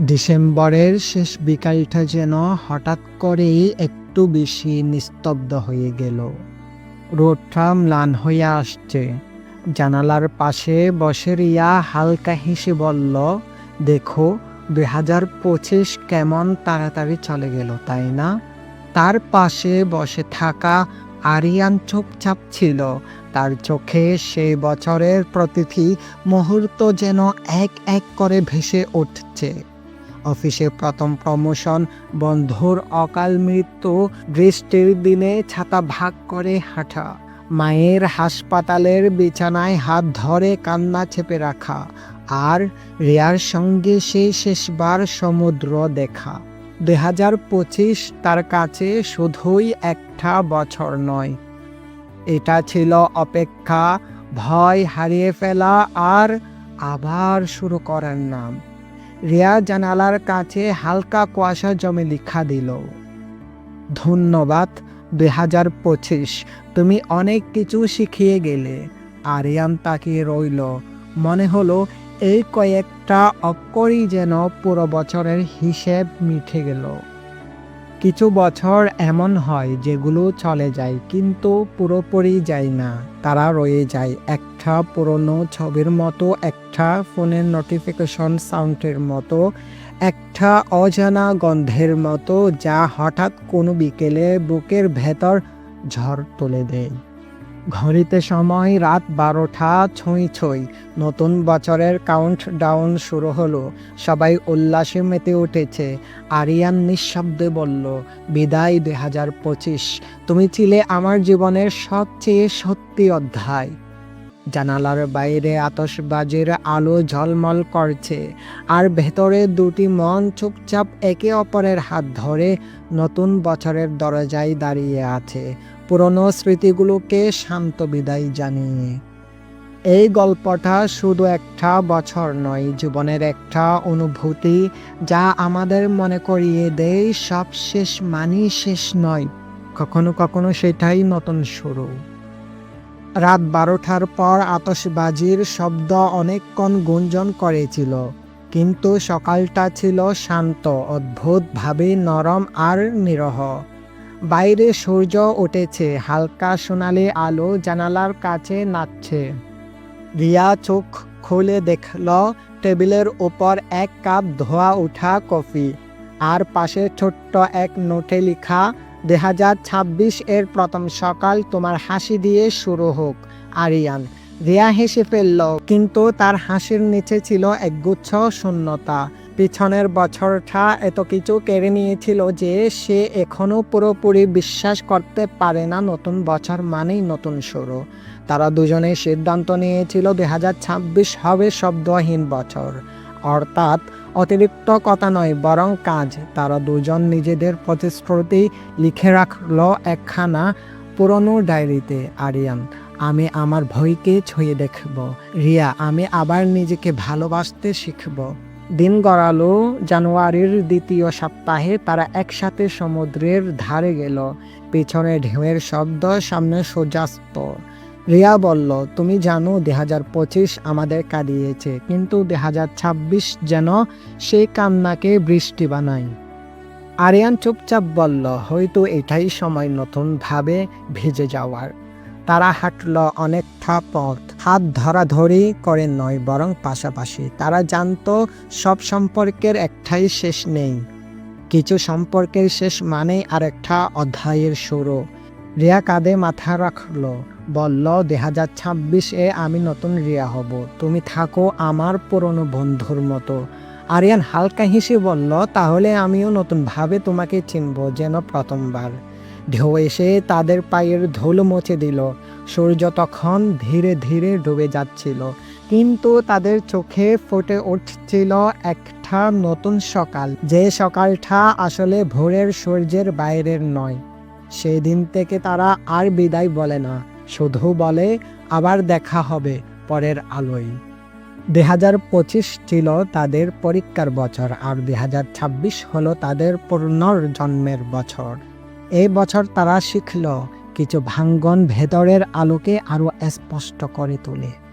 ডিসেম্বরের শেষ বিকালটা যেন হঠাৎ করেই একটু বেশি নিস্তব্ধ হয়ে গেল। রোদটা ম্লান হইয়া আসছে। জানালার পাশে বসে রিয়া হালকা হেসে বলল, দেখো, দুই হাজার পঁচিশ কেমন তাড়াতাড়ি চলে গেল, তাই না? তার পাশে বসে থাকা আরিয়ান চুপচাপ ছিল। তার চোখে সেই বছরের প্রতিটি মুহূর্ত যেন এক এক করে ভেসে উঠছে। অফিসে প্রথম প্রমোশন বন্ধুর অকাল মৃত্যু, বৃষ্টির দিনে ছাতা ভাগ করে হাঁটা, মায়ের হাসপাতালের বিছানায় হাত ধরে কান্না চেপে রাখা আর রিয়ার সঙ্গে সেই শেষবার সমুদ্র দেখা। দুই হাজার পঁচিশ তার কাছে শুধুই একটা বছর নয়। এটা ছিল অপেক্ষা, ভয় হারিয়ে ফেলা আর আবার শুরু করার নাম। রিয়া জানালার কাছে হালকা কুয়াশা জমে লিখা দিল, ধন্যবাদ, দুই হাজার পঁচিশ, তুমি অনেক কিছু শিখিয়ে গেলে। আরিয়ান তাকিয়ে রইল, মনে হলো এই কয়েকটা অক্ষরই যেন পুরো বছরের হিসেব মিঠে গেল। কিছু বছর এমন হয় যেগুলো চলে যায়, কিন্তু পুরোপুরি যায় না। তারা রয়ে যায় একটা পুরনো ছবির মতো, একটা ফোনের নোটিফিকেশন সাউন্ডের মতো, একটা অজানা গন্ধের মতো, যা হঠাৎ কোনো বিকেলে বুকের ভেতর ঝড় তুলে দেয়। ঘড়িতে সময় রাত বারোটা ছুঁই ছুঁই। নতুন বছরের কাউন্ট ডাউন শুরু হলো। সবাই উল্লাসে মেতে উঠেছে। আরিয়ান নিঃশব্দে বলল, বিদায় দুই হাজার পঁচিশ। তুমি ছিলে আমার জীবনের সবচেয়ে সত্যি অধ্যায় জানালার বাইরে আতশবাজির আলো ঝলমল করছে। আর ভেতরে দুটি মন চুপচাপ একে অপরের হাত ধরে নতুন বছরের দরজায় দাঁড়িয়ে আছে। পুরনো স্মৃতিগুলোকে শান্ত বিদায় জানিয়ে, এই গল্পটা শুধু একটা বছর নয়, জীবনের একটা অনুভূতি যা আমাদের মনে করিয়ে দেয় সব শেষ মানি শেষ নয়, কখনো কখনো সেটাই নতুন শুরু। রাত বারোটার পর আতসবাজির শব্দ অনেকক্ষণ গুঞ্জন করেছিল, কিন্তু সকালটা ছিল শান্ত, অদ্ভুতভাবে নরম আর নিরহ। বাইরে সূর্য উঠেছে, হালকা সোনালি আলো জানালার কাছে নাচছে। রিয়া চোখ খুলে দেখল, টেবিলের উপর এক কাপ ধোয়া ওঠা কফি আর পাশে ছোট্ট এক নোটে লেখা দুই হাজার ছাব্বিশ এর প্রথম সকাল তোমার হাসি দিয়ে শুরু হোক। আরিয়ান। রিয়া হেসে ফেলল, কিন্তু তার হাসির নিচে ছিল একগুচ্ছ শূন্যতা। পিছনের বছরটা এত কিছু কেড়ে নিয়েছিল যে সে এখনও পুরোপুরি বিশ্বাস করতে পারে না নতুন বছর মানেই নতুন শুরু। তারা দুজনেই সিদ্ধান্ত নিয়েছিল দুই হাজার ছাব্বিশ হবে শব্দহীন বছর। অর্থাৎ অতিরিক্ত কথা নয়, বরং কাজ। তারা দুজন নিজেদের প্রতিশ্রুতি লিখে রাখল একখানা পুরনো ডায়েরিতে। আরিয়ান, আমি আমার ভয়কে ছুঁয়ে দেখব। রিয়া, আমি আবার নিজেকে ভালোবাসতে শিখব। দিন গড়ালো, জানুয়ারির দ্বিতীয় সপ্তাহে তারা একসাথে সমুদ্রের ধারে গেল। পেছনে ঢেউয়ের শব্দ, সামনে সূর্যাস্ত। রিয়া বলল, তুমি জানো দু হাজার পঁচিশ আমাদের কাঁদিয়েছে, কিন্তু দু হাজার ছাব্বিশ যেন সেই কান্নাকে বৃষ্টি বানায়। আরিয়ান চুপচাপ বলল, হয়তো এটাই সময় নতুনভাবে ভেজে যাওয়ার। তারা হাঁটল অনেকটা পথ হাত ধরাধরি করে নয়, বরং পাশাপাশি তারা জানতো সব সম্পর্কের একটাই শেষ নেই। কিছু সম্পর্কের শেষ মানেই আরেকটা অধ্যায়ের শুরু। রিয়া কাঁধে মাথা রাখল, বলল দু হাজার ছাব্বিশে আমি নতুন রিয়া হব। তুমি থাকো আমার পুরনো বন্ধুর মতো। আরিয়ান হালকা হেসে বলল, তাহলে আমিও নতুনভাবে তোমাকে চিনব যেন প্রথমবার। ঢেউ এসে তাদের পায়ের ধুলো মুছে দিল। সূর্য তখন ধীরে ধীরে ডুবে যাচ্ছিল। কিন্তু তাদের চোখে ফুটে উঠছিল একটা নতুন সকাল। যে সকালটা আসলে ভোরের সূর্যের বাইরের নয়। সেই দিন থেকে তারা আর বিদায় বলে না। শুধু বলে, আবার দেখা হবে পরের আলোয়। দুই হাজার পঁচিশ ছিল তাদের পরীক্ষার বছর, আর দুই হাজার ছাব্বিশ হলো তাদের পুনর্জন্মের বছর। এই বছর তারা শিখল কিছু ভাঙ্গন ভেতরের আলোকে আরও স্পষ্ট করে তোলে।